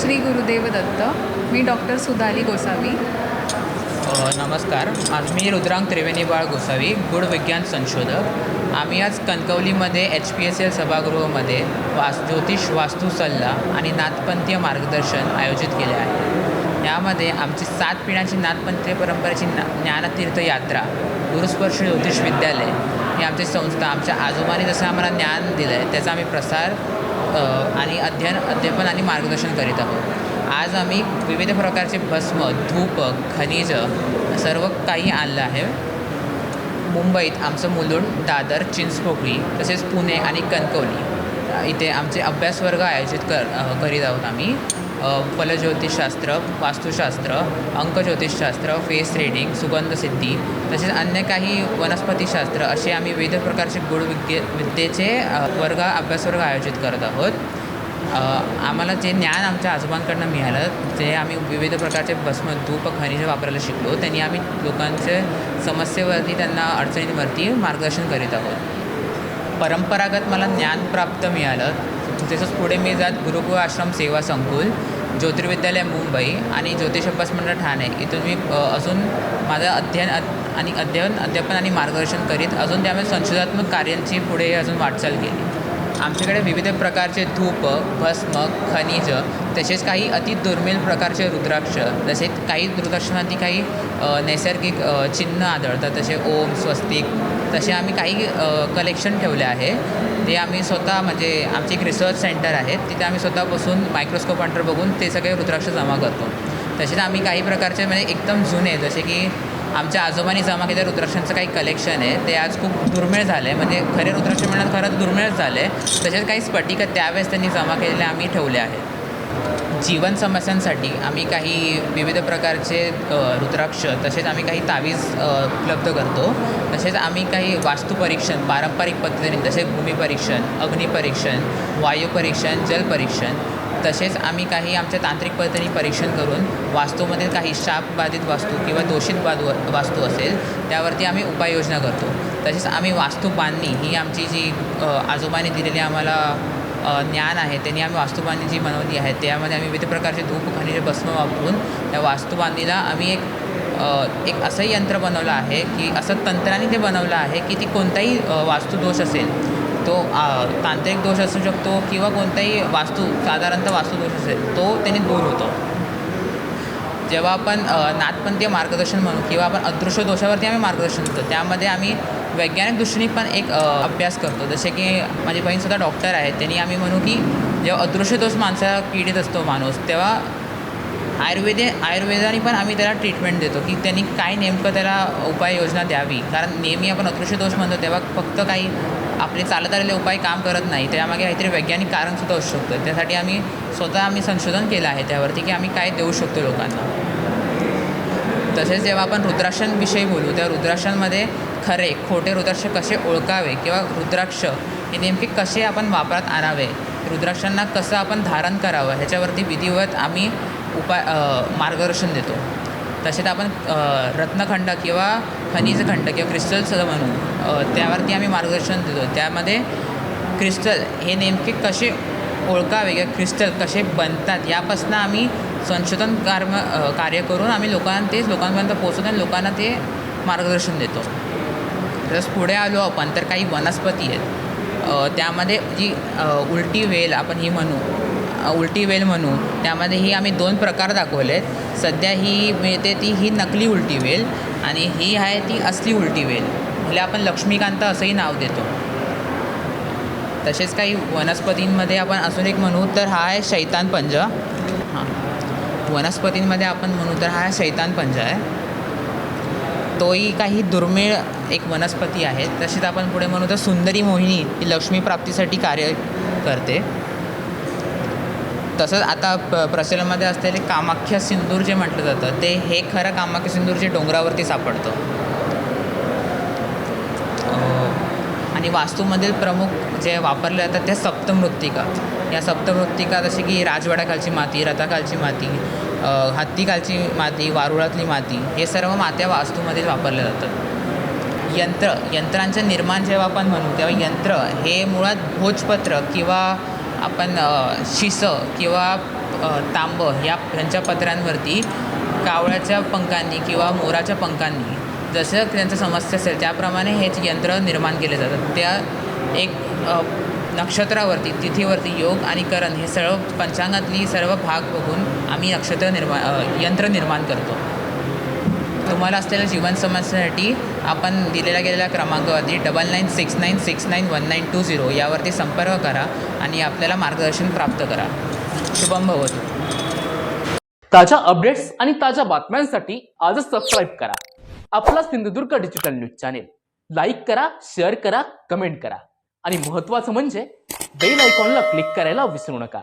श्री गुरुदेव दत्त मी डॉक्टर सुधाली गोसावी. नमस्कार. आज मी रुद्रांग त्रिवेणी बाळ गोसावी गुड विज्ञान संशोधक. आम्ही आज कणकवलीमध्ये एच पी एस एल सभागृहामध्ये वास ज्योतिष वास्तू सल्ला आणि नाथपंथीय मार्गदर्शन आयोजित केले आहे. यामध्ये आमची सात पिढ्यांची नाथपंथीय परंपरेची ना ज्ञानतीर्थ यात्रा गुरुस्पर्श ज्योतिष विद्यालय ही आमची संस्था आमच्या आजोबांनी जसं आम्हाला ज्ञान दिलं आहे त्याचा आम्ही प्रसार आणि अध्ययन अध्यापन आणि मार्गदर्शन करीत आहोत. आज आम्ही विविध प्रकारचे भस्म धूप खनिज सर्व काही आणलं आहे. मुंबईत आमचं मुलुंड दादर चिंचपोकळी तसेच पुणे आणि कणकवली. इथे आमचे अभ्यासवर्ग आयोजित कर करीत आहोत आम्ही. फलज्योतिषशास्त्र वास्तुशास्त्र अंकज्योतिषशास्त्र फेस रेडिंग सुगंधसिद्धी तसेच अन्य काही वनस्पतीशास्त्र असे आम्ही विविध प्रकारचे गुण विद्ये विद्येचे वर्ग अभ्यासवर्ग आयोजित करत आहोत. आम्हाला जे ज्ञान आमच्या आजोबांकडनं मिळालं जे आम्ही विविध प्रकारचे भस्म धूप खनिज वापरायला शिकलो त्यांनी आम्ही लोकांचे समस्येवरती त्यांना अडचणींवरती मार्गदर्शन करीत आहोत. परंपरागत मला ज्ञान प्राप्त मिळालं तसंच पुढे मी जात गुरुकुळ आश्रम सेवा संकुल ज्योतिर्विद्यालय मुंबई आणि ज्योतिष अभ्यास मंडळ ठाणे. इथून मी अजून माझं अध्ययन अ- आणि अध्ययन अध्यापन आणि मार्गदर्शन करीत अजून त्यामुळे संशोधात्मक कार्यांची पुढे अजून वाटचाल केली. आमच्याकडे विविध प्रकारचे धूप भस्म खनिज तसेच काही अति दुर्मिळ प्रकारचे रुद्राक्ष तसेच काही रुद्राक्षांती काही नैसर्गिक चिन्ह आढळतात तसे ओम स्वस्तिक तसे आम्ही काही कलेक्शन ठेवले आहे. ते आम्ही स्वतः म्हणजे आमचे एक रिसर्च सेंटर आहे. तिथे आम्ही स्वतः बसून मायक्रोस्कोप अंडर बघून ते सगळे रुद्राक्ष जमा करतो. तसेच आम्ही काही प्रकारचे म्हणजे एकदम जुने जसे की आमच्या आजोबांनी जमा केलेल्या रुद्राक्षांचं काही कलेक्शन आहे. ते आज खूप दुर्मिळ झालं आहे म्हणजे खरे रुद्राक्ष मिळणं खरंच दुर्मिळच झाले आहे तसेच काही स्फटिक त्यावेळेस त्यांनी जमा केलेले आम्ही ठेवले आहेत. जीवन समस्यांसाठी आम्ही काही विविध प्रकारचे रुद्राक्ष तसेच आम्ही काही तावीज उपलब्ध करतो. तसेच आम्ही काही वास्तुपरीक्षण पारंपरिक पद्धतीने जसे भूमिपरीक्षण अग्निपरीक्षण वायुपरीक्षण परीक्षण तसेच आम्ही काही आमच्या तांत्रिक पद्धतीने परीक्षण करून वास्तूमधील काही शापबाधित वास्तू किंवा दोषित बाद वास्तू असेल त्यावरती आम्ही उपाययोजना करतो. तसेच आम्ही वास्तू बांधणी ही आमची जी आजोबाने आजोबांनी दिलेली आम्हाला ज्ञान आहे त्यांनी आम्ही वास्तुबांधी जी बनवली आहे त्यामध्ये आम्ही विविध प्रकारचे धूप खनिज भस्म वापरून त्या वास्तुबांधीला आम्ही एक एक असं यंत्र बनवलं आहे की असं तंत्राने ते बनवलं आहे की ती कोणताही अ, वास्तुदोष असेल तो तांत्रिक दोष असू शकतो किंवा कोणताही वास्तू साधारणतः वास्तुदोष असेल तो त्याने दूर होतो. जेव्हा आपण नाथपंथीय मार्गदर्शन म्हणू किंवा आपण अदृश्य दोषावरती आम्ही मार्गदर्शन करतो त्यामध्ये आम्ही वैज्ञानिक दृष्टीने पण एक अभ्यास करतो. जसे की माझी बहीणसुद्धा डॉक्टर आहे त्यांनी आम्ही म्हणू की जेव्हा अदृश्य दोष माणसाला पीडित असतो माणूस तेव्हा आयुर्वेदे आयुर्वेदाने पण आम्ही त्याला ट्रीटमेंट देतो की त्यांनी काय नेमकं त्याला उपाययोजना द्यावी. कारण नेहमी आपण अदृश्य दोष म्हणतो तेव्हा फक्त काही आपले चालत आलेले उपाय काम करत नाही. त्यामागे काहीतरी वैज्ञानिक कारणसुद्धा असू शकतं. त्यासाठी आम्ही स्वतः आम्ही संशोधन केलं आहे त्यावरती की आम्ही काय देऊ शकतो लोकांना. तसेच जेव्हा आपण रुद्राक्षांविषयी बोलू त्या रुद्राक्षांमध्ये खरे खोटे रुद्राक्ष कसे ओळखावे किंवा रुद्राक्ष हे नेमके कसे आपण वापरात आणावे रुद्राक्षांना कसं आपण धारण करावं ह्याच्यावरती विधिवत आम्ही उपाय मार्गदर्शन देतो. तसेच आपण रत्नखंड किंवा खनिजखंड किंवा क्रिस्टल्स म्हणू त्यावरती आम्ही मार्गदर्शन देतो. त्यामध्ये क्रिस्टल हे नेमके कसे ओळखावे किंवा क्रिस्टल कसे बनतात यापासून आम्ही संशोधन कार्म कार्य करून आम्ही लोकांना तेच लोकांपर्यंत पोहोचवतो आणि लोकांना ते मार्गदर्शन देतो. तसंच पुढे आलो आपण तर काही वनस्पती आहेत. त्यामध्ये जी उलटी वेल आपण ही म्हणू उलटी वेल म्हणू त्यामध्ये ही आम्ही दोन प्रकार दाखवले आहेत सध्या ही मिळते ती ही नकली उलटी वेल आणि ही आहे ती असली उलटी वेल. हिला आपण लक्ष्मीकांत असंही नाव देतो. तसेच काही वनस्पतींमध्ये आपण अजून एक म्हणू तर हा आहे शैतान पंजा. हां. वनस्पतींमध्ये आपण म्हणू तर हा शैतान पंज आहे. तोही काही दुर्मिळ एक वनस्पती आहे. तसेच आपण पुढे म्हणू तर सुंदरी मोहिनी ही लक्ष्मी प्राप्तीसाठी कार्य करते. तसंच आता प प्रचलनमध्ये असलेले कामाख्या सिंदूर जे म्हटलं जातं ते हे खरं कामाख्या सिंदूर जे डोंगरावरती सापडतं. आणि वास्तूमधील प्रमुख जे वापरले जातात त्या सप्तमृत्तिका. या सप्तमृत्तिका जसे की राजवाड्याखालची माती रथाखालची माती हत्तीखालची माती वारुळातली माती हे सर्व मात्या वास्तूमध्ये वापरल्या जातात. यंत्र यंत्रांचं निर्माण जेव्हा आपण म्हणू तेव्हा यंत्र हे मुळात भोजपत्र किंवा आपण शिसं किंवा तांबं या ह्यांच्या पत्र्यांवरती कावळ्याच्या पंखांनी किंवा मोराच्या पंखांनी जसं त्यांचं समस्या असेल त्याप्रमाणे हेच यंत्र निर्माण केले जातात. त्या एक नक्षत्रावरती तिथीवरती योग आणि करण हे सर्व पंचांगातली सर्व भाग बघून आम्ही नक्षत्र निर्मा यंत्र निर्माण करतो. तुम्हाला असलेल्या जीवन समस्येसाठी आपण दिलेल्या गेलेल्या क्रमांकावरती double nine six nine six nine one nine two zero यावरती संपर्क करा आणि आपल्याला मार्गदर्शन प्राप्त करा. शुभम भवतु ताज्या अपडेट्स आणि ताज्या बातम्यांसाठी आजच सबस्क्राईब करा. आपला Sindhudurg digital news channel like करा शेअर करा कमेंट करा. आणि महत्त्वाचं म्हणजे बेल आयकॉनला क्लिक करायला विसरू नका.